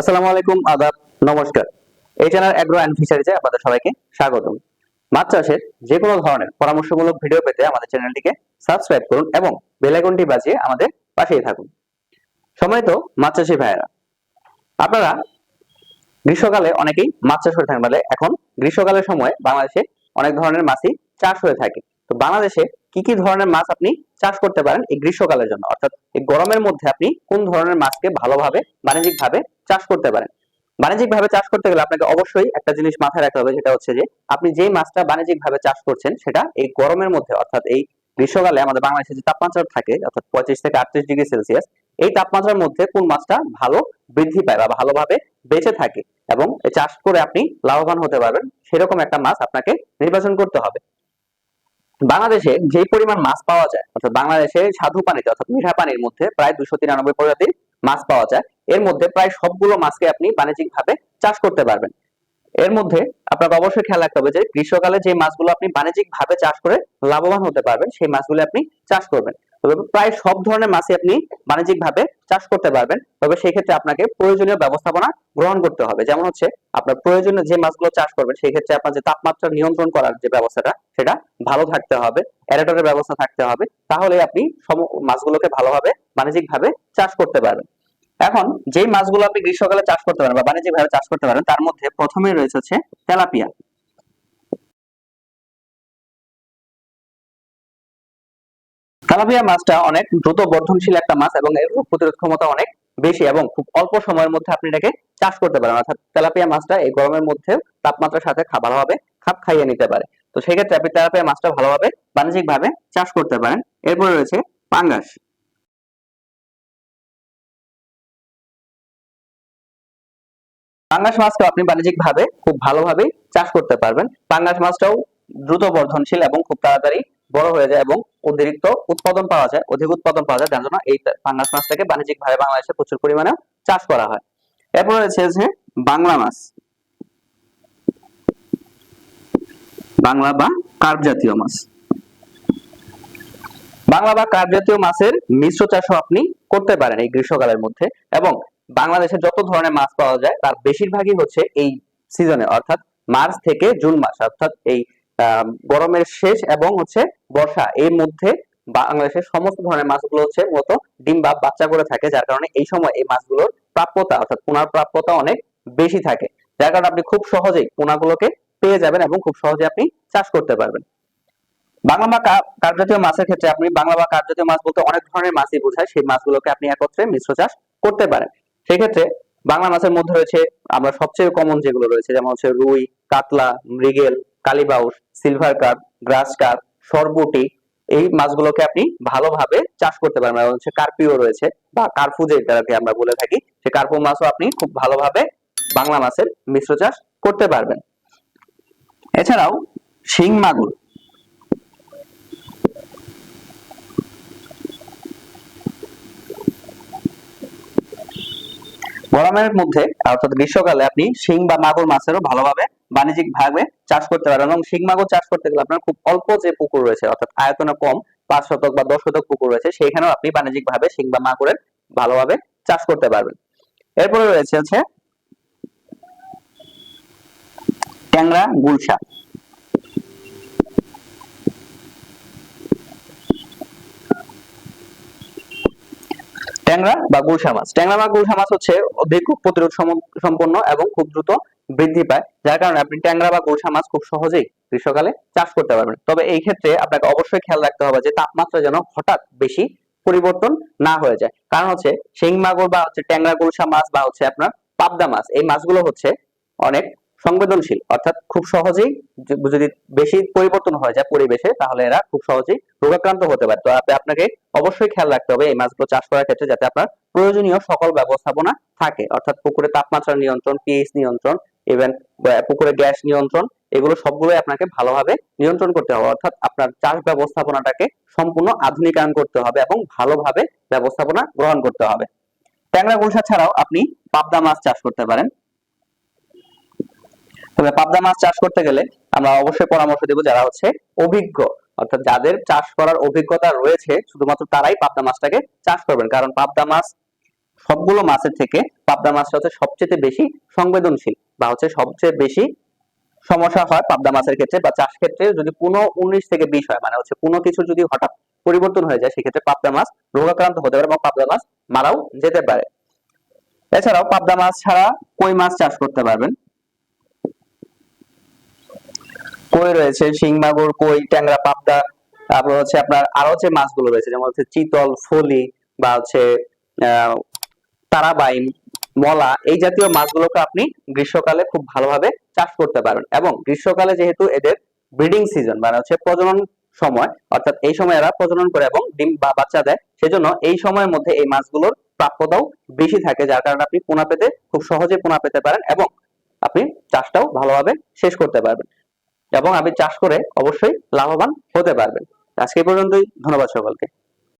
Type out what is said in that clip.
আসসালামু আলাইকুম, আদাব, নমস্কার। এই চ্যানেল অ্যাগ্রো অ্যান্ড ফিশারিজে আপনাদের সবাইকে স্বাগতম। মাছ চাষের যে কোনো ধরনের পরামর্শমূলক ভিডিও পেতে আমাদের চ্যানেলটিকে সাবস্ক্রাইব করুন এবং বেল আইকনটি বাজিয়ে আমাদের পাশেই থাকুন। সময় তো মাছ চাষি ভাইয়েরা, আপনারা গ্রীষ্মকালে অনেকেই মাছ চাষ করে থাকেন বলে এখন গ্রীষ্মকালের সময় বাংলাদেশে অনেক ধরনের মাছই চাষ হয়ে থাকে। তো বাংলাদেশে কি কি ধরনের মাছ আপনি চাষ করতে পারেন এই গ্রীষ্মকালের জন্য? অর্থাৎ এই গরমের মধ্যে আপনি কোন ধরনের মাছকে ভালোভাবে বাণিজ্যিক ভাবে চাষ করতে পারেন? বাণিজ্যিক ভাবে চাষ করতে গেলে আপনাকে অবশ্যই একটা জিনিস মাথায় রাখতে হবে যেটা হচ্ছে যে আপনি যেই মাছটা বাণিজ্যিক ভাবে চাষ করছেন, সেটা এই গরমের মধ্যে, অর্থাৎ এই গ্রীষ্মকালে আমাদের বাংলাদেশে যে তাপমাত্রা থাকে, অর্থাৎ পঁয়ত্রিশ থেকে আটত্রিশ ডিগ্রি সেলসিয়াস, এই তাপমাত্রার মধ্যে কোন মাছটা ভালো বৃদ্ধি পায় বা ভালোভাবে বেঁচে থাকে এবং চাষ করে আপনি লাভবান হতে পারবেন, সেরকম একটা মাছ আপনাকে নির্বাচন করতে হবে। বাংলাদেশে যে পরিমাণ মাছ পাওয়া যায়, অর্থাৎ বাংলাদেশে সাধু পানিতে, অর্থাৎ মিঠা পানির মধ্যে প্রায় দুশো তিরানব্বই প্রজাতির মাছ পাওয়া যায়, এর মধ্যে প্রায় সবগুলো মাছকে আপনি বাণিজ্যিক ভাবে চাষ করতে পারবেন। এর মধ্যে আপনাকে অবশ্যই খেয়াল রাখতে হবে যে গ্রীষ্মকালে যে মাছগুলো আপনি বাণিজ্যিক ভাবে চাষ করে লাভবান হতে পারবেন, সেই মাছগুলো আপনি চাষ করবেন। প্রায় সব ধরনের মাছই আপনি বাণিজ্যিক ভাবে চাষ করতে পারবেন। তবে সেই ক্ষেত্রে আপনাকে প্রয়োজনীয় ব্যবস্থাপনা গ্রহণ করতে হবে। যেমন হচ্ছে, আপনার প্রয়োজনীয় যে মাছগুলো চাষ করবেন সেই ক্ষেত্রে আপনার যে তাপমাত্রা নিয়ন্ত্রণ করার যে ব্যবস্থাটা, সেটা ভালো থাকতে হবে, অ্যারেটরের ব্যবস্থা থাকতে হবে। তাহলে আপনি সম- মাছগুলোকে ভালোভাবে বাণিজ্যিক ভাবে চাষ করতে পারবেন। এখন যেই মাছগুলো আপনি গ্রীষ্মকালে চাষ করতে পারেন বা বাণিজ্যিক ভাবে চাষ করতে পারেন, তার মধ্যে প্রথমেই রয়েছে হচ্ছে তেলাপিয়া। তেলাপিয়া মাছটা অনেক দ্রুত বর্ধনশীল একটা মাছ এবং এর রোগ প্রতিরোধ ক্ষমতা অনেক বেশি এবং খুব অল্প সময়ের মধ্যে আপনি এটাকে চাষ করতে পারেন। অর্থাৎ তেলাপিয়া মাছটা এই গরমের মধ্যে তাপমাত্রার সাথে ভালোভাবে খাপ খাইয়ে নিতে পারে। তো সেই ক্ষেত্রে আপনি তেলাপিয়া মাছটা ভালোভাবে বাণিজ্যিক ভাবে চাষ করতে পারেন। এরপরে রয়েছে পাঙ্গাস। পাঙ্গাস মাছটাও আপনি বাণিজ্যিক ভাবে খুব ভালোভাবে চাষ করতে পারবেন। পাঙ্গাস মাছটাও দ্রুত বর্ধনশীল এবং খুব তাড়াতাড়ি বড় হয়ে যায় এবং অতিরিক্ত উৎপাদন পাওয়া যায়, অধিক উৎপাদন পাওয়া যায়। যার জন্য এই পাঙ্গাস মাছটাকে বাণিজ্যিক ভাবে বাংলাদেশে প্রচুর পরিমাণে চাষ করা হয়। এরপর রয়েছে যে বাংলা মাছ। বাংলা বা কার্প জাতীয় মাছ। বাংলা বা কার্প জাতীয় মাছের মিশ্র চাষও আপনি করতে পারেন এই গ্রীষ্মকালের মধ্যে এবং বাংলাদেশে যত ধরনের মাছ পাওয়া যায়, তার বেশিরভাগই হচ্ছে এই সিজনে অর্থাৎ মার্চ থেকে জুন মাস, অর্থাৎ এই গরমের শেষ এবং হচ্ছে বর্ষা এর মধ্যে বাংলাদেশের সমস্ত ধরনের মাছগুলো হচ্ছে মূলত ডিম বা বাচ্চা করে থাকে, যার কারণে এই সময় এই মাছগুলোর প্রাপ্যতা অর্থাৎ পোনার প্রাপ্যতা অনেক বেশি থাকে। যার কারণে আপনি খুব সহজেই পোনাগুলোকে পেয়ে যাবেন এবং খুব সহজে আপনি চাষ করতে পারবেন। বাংলা বা কা- কার্প জাতীয় মাছের ক্ষেত্রে আপনি বাংলা বা কার্প জাতীয় মাছ বলতে অনেক ধরনের মাছই বোঝায়, সেই মাছগুলোকে আপনি একত্রে মিশ্র চাষ করতে পারেন। সেক্ষেত্রে বাংলা মাছের মধ্যে রয়েছে আমরা সবচেয়ে কমন যেগুলো রয়েছে, যেমন হচ্ছে রুই, কাতলা, মৃগেল, কালিবাউস সিলভার কার্প গ্রাস কার্প সরবুটি এই মাছগুলোকে আপনি ভালোভাবে চাষ করতে পারবেন এবং হচ্ছে কার্পিও রয়েছে বা কার্পু যেটাকে আমরা বলে থাকি সেই কার্পু মাছও আপনি খুব ভালোভাবে বাংলা মাছের মিশ্র চাষ করতে পারবেন। এছাড়াও শিং মাগুর। গরমের মধ্যে, অর্থাৎ গ্রীষ্মকালে আপনি শিং বা মাগুর মাছেরও ভালোভাবে বাণিজ্যিক ভাবে চাষ করতে পারেন এবং মাগুর চাষ করতে গেলে আপনার খুব অল্প যে পুকুর রয়েছে, অর্থাৎ আয়তনে কম, পাঁচ শতক বা দশ শতক পুকুর রয়েছে সেইখানেও আপনি বাণিজ্যিক ভাবে শিং বা মাগুরের ভালোভাবে চাষ করতে পারবেন। এরপরে রয়েছে হচ্ছে ট্যাংরা গুলশা। ট্যাংরা বা গুলশা মাছ। ট্যাংরা বা গুলশা মাছ হচ্ছে অধিক প্রতিরোধ সম্পন্ন এবং খুব দ্রুত বৃদ্ধি পায়, যার কারণে আপনি ট্যাংরা বা গুলশা মাছ খুব সহজেই গ্রীষ্মকালে চাষ করতে পারবেন। তবে এই ক্ষেত্রে আপনাকে অবশ্যই খেয়াল রাখতে হবে যে তাপমাত্রা যেন হঠাৎ বেশি পরিবর্তন না হয়ে যায়। কারণ হচ্ছে শিং মাগুর বা হচ্ছে ট্যাংরা গুলশা মাছ বা হচ্ছে আপনার পাবদা মাছ, এই মাছগুলো হচ্ছে অনেক সংবেদনশীল। অর্থাৎ খুব সহজেই যদি বেশি পরিবর্তন হয়ে যায় পরিবেশে, তাহলে এরা খুব সহজেই রোগাক্রান্ত হতে পারে। তো আপনাকে অবশ্যই খেয়াল রাখতে হবে এই মাছগুলো চাষ করার ক্ষেত্রে যাতে আপনার প্রয়োজনীয় সকল ব্যবস্থাপনা থাকে। অর্থাৎ পুকুরে তাপমাত্রা নিয়ন্ত্রণ পিএইচ নিয়ন্ত্রণ ইভেন পুকুরে গ্যাস নিয়ন্ত্রণ, এগুলো সবগুলোই আপনাকে ভালোভাবে নিয়ন্ত্রণ করতে হবে। অর্থাৎ আপনার চাষ ব্যবস্থাপনাটাকে সম্পূর্ণ আধুনিকায়ন করতে হবে এবং ভালোভাবে ব্যবস্থাপনা গ্রহণ করতে হবে। ট্যাংরা গুলশা ছাড়াও আপনি পাবদা মাছ চাষ করতে পারেন। তবে পাবদা মাছ চাষ করতে গেলে আমরা অবশ্যই পরামর্শ দেব যারা হচ্ছে অভিজ্ঞ। অর্থাৎ যাদের চাষ করার অভিজ্ঞতা রয়েছে, শুধুমাত্র তারাই পাবদা মাছটাকে চাষ করবেন। কারণ পাবদা মাছ সবগুলো মাছের থেকে পাবদা মাছটা হচ্ছে সবচেয়ে বেশি সংবেদনশীল বা হচ্ছে সবচেয়ে বেশি সমস্যা হয় পাবদা মাছের ক্ষেত্রে বা চাষ ক্ষেত্রে যদি কোনো উনিশ থেকে বিশ হয় মানে হচ্ছে কোনো কিছু যদি হঠাৎ পরিবর্তন হয়ে যায়, সেক্ষেত্রে পাবদা মাছ রোগাক্রান্ত হতে পারে এবং পাবদা মাছ মারাও যেতে পারে। এছাড়াও পাবদা মাছ ছাড়া কই মাছ চাষ করতে পারবেন? কই রয়েছে, শিং, মাগুর, কই, ট্যাংরা, পাবদা, তারপর হচ্ছে আপনার আরও যে মাছগুলো রয়েছে, যেমন হচ্ছে চিতল, ফলি বা হচ্ছে আহ, তারাবাইন মলা এই জাতীয় মাছগুলোকে আপনি গ্রীষ্মকালে খুব ভালোভাবে চাষ করতে পারেন এবং গ্রীষ্মকালে যেহেতু এদের ব্রিডিং সিজন মানে হচ্ছে প্রজনন সময় অর্থাৎ এই সময় এরা প্রজনন করে এবং ডিম বা বাচ্চা দেয় সেজন্য এই সময়ের মধ্যে এই মাছগুলোর প্রাপ্যতাও বেশি থাকে যার কারণে আপনি পোনা পেতে খুব সহজে পোনা পেতে পারেন এবং আপনি চাষটাও ভালোভাবে শেষ করতে পারবেন এবং আপনি চাষ করে অবশ্যই লাভবান হতে পারবেন। আজকে পর্যন্তই ধন্যবাদ সকলকে।